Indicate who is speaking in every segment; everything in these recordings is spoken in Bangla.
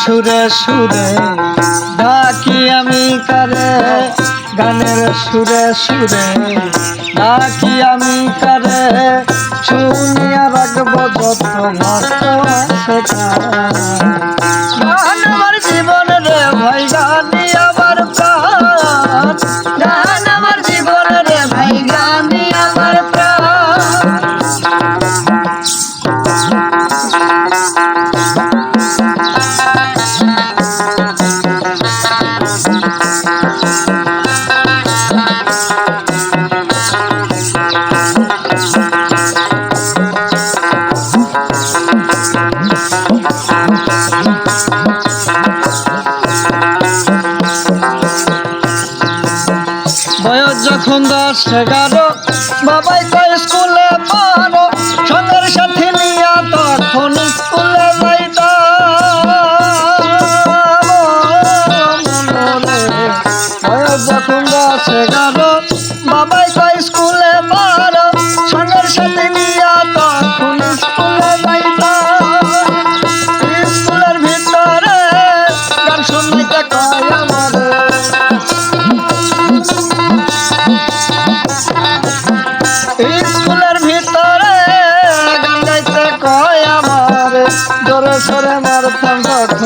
Speaker 1: সুরে সুরে ডাকি আমি করে। গানের সুরে সুরে ডাকি আমি করে। সমস্ত বয়স যখন দশ এগারো, বাবাই তো স্কুলে পড়ো। সঙ্গের সাথে নিয়া তখন স্কুলে বয়স যখন দশ এগারো, বাবাই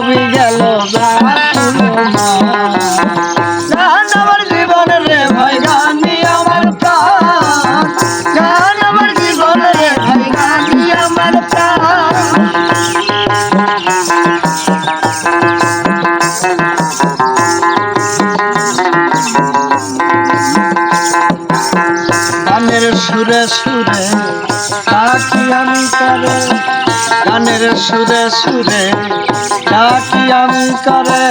Speaker 1: love you. গানে ডাকি আমি করে গানের সুরে সুরে ডাকি আমি করে।